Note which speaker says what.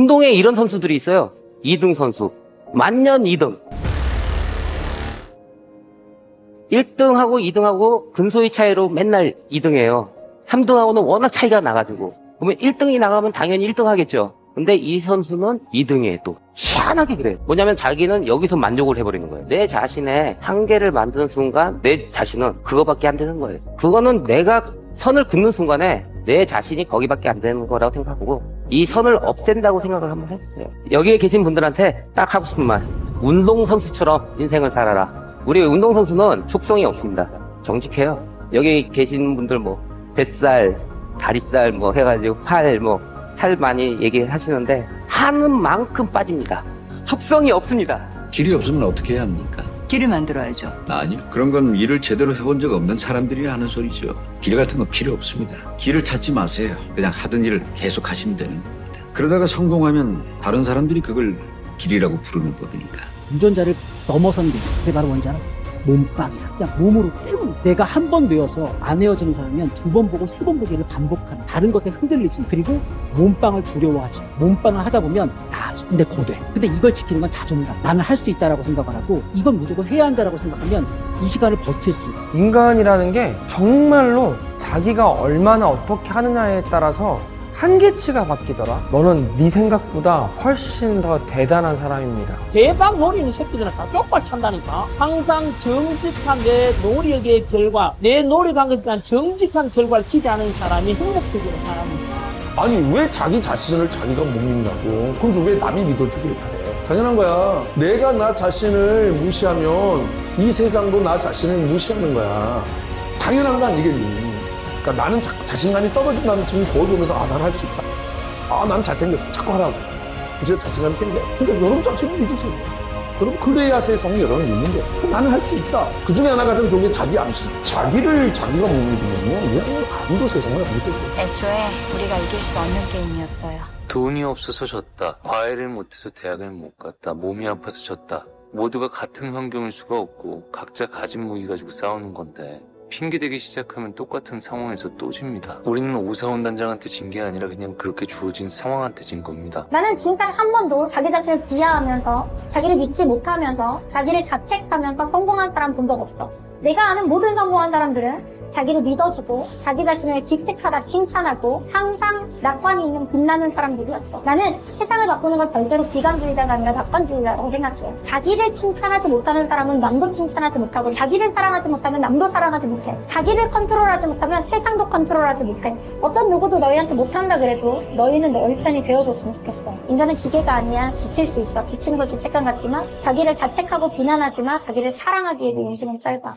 Speaker 1: 운동에 이런 선수들이 있어요. 2등 선수. 만년 2등. 1등하고 2등하고 근소의 차이로 맨날 2등해요. 3등하고는 워낙 차이가 나가지고. 그러면 1등이 나가면 당연히 1등 하겠죠. 근데 이 선수는 2등이에요, 또. 희한하게 그래요. 뭐냐면 자기는 여기서 만족을 해버리는 거예요. 내 자신의 한계를 만드는 순간 내 자신은 그거밖에 안 되는 거예요. 그거는 내가 선을 긋는 순간에 내 자신이 거기밖에 안 되는 거라고 생각하고 이 선을 없앤다고 생각을 한번 해보세요. 여기에 계신 분들한테 딱 하고 싶은 말. 운동선수처럼 인생을 살아라. 우리 운동선수는 속성이 없습니다. 정직해요. 여기 계신 분들 뭐, 뱃살, 다리살 뭐 해가지고 팔, 뭐, 살 많이 얘기하시는데 하는 만큼 빠집니다. 속성이 없습니다.
Speaker 2: 길이 없으면 어떻게 해야 합니까?
Speaker 3: 길을 만들어야죠.
Speaker 2: 아니요. 그런 건 일을 제대로 해본 적 없는 사람들이 하는 소리죠. 길 같은 거 필요 없습니다. 길을 찾지 마세요. 그냥 하던 일을 계속 하시면 되는 겁니다. 그러다가 성공하면 다른 사람들이 그걸 길이라고 부르는 법이니까.
Speaker 4: 유전자를 넘어선 게 그게 바로 알아? 몸빵이야. 그냥 몸으로 거야. 내가 한 번 외워서 안 외워지는 사람이면 두 번 보고 세 번 보기를 반복하는 다른 것에 흔들리지. 그리고 몸빵을 두려워하지. 몸빵을 하다 보면 나아져 근데 고돼. 근데 이걸 지키는 건 자존감. 나는 할 수 있다라고 생각을 하고 이건 무조건 해야 한다라고 생각하면 이 시간을 버틸 수 있어.
Speaker 5: 인간이라는 게 정말로 자기가 얼마나 어떻게 하느냐에 따라서 한계치가 바뀌더라. 너는 네 생각보다 훨씬 더 대단한 사람입니다.
Speaker 6: 대박 노리는 새끼들은 다 쪽발 찬다니까. 항상 정직한 내 노력의 결과, 내 노력한 것에 대한 정직한 결과를 기대하는 사람이 행복해지는 사람입니다.
Speaker 7: 아니 왜 자기 자신을 자기가 못 믿냐고 그럼 왜 남이 믿어주길 바래 당연한 거야 내가 나 자신을 무시하면 이 세상도 나 자신을 무시하는 거야 당연한 거 아니겠니 그러니까 나는 자, 자신감이 떨어진다는 지금 거울 보면서 아 난 할 수 있다. 아 난 잘생겼어. 자꾸 하라고. 이제 자신감이 생겨. 그러니까 여러분 자신을 믿으세요. 그럼 그래야 세상이 여러분을 믿는 거야 나는 할 수 있다. 그 중에 하나가 좀 좋은 게 자기 암시. 자기를 자기가 못 믿으면요 그냥 아무도 세상을 안 믿을 거야
Speaker 8: 애초에 우리가 이길 수 없는 게임이었어요.
Speaker 9: 돈이 없어서 졌다. 과외를 못해서 대학을 못 갔다. 몸이 아파서 졌다. 모두가 같은 환경일 수가 없고 각자 가진 무기 가지고 싸우는 건데 핑계대기 시작하면 똑같은 상황에서 또 집니다. 우리는 오사원 단장한테 진 게 아니라 그냥 그렇게 주어진 상황한테 진 겁니다.
Speaker 10: 나는 지금까지 한 번도 자기 자신을 비하하면서 자기를 믿지 못하면서 자기를 자책하면서 성공한 사람 본 적 없어. 내가 아는 모든 성공한 사람들은 자기를 믿어주고 자기 자신을 기특하다 칭찬하고 항상 낙관이 있는 빛나는 사람들이었어. 나는 세상을 바꾸는 건 절대로 비관주의자가 아니라 낙관주의자라고 생각해. 자기를 칭찬하지 못하는 사람은 남도 칭찬하지 못하고 자기를 사랑하지 못하면 남도 사랑하지 못해. 자기를 컨트롤하지 못하면 세상도 컨트롤하지 못해. 어떤 누구도 너희한테 못한다 그래도 너희는 너희 편이 되어줬으면 좋겠어. 인간은 기계가 아니야. 지칠 수 있어. 지치는 거 죄책감 같지만 자기를 자책하고 비난하지 마. 자기를 사랑하기에도 인생은 짧아.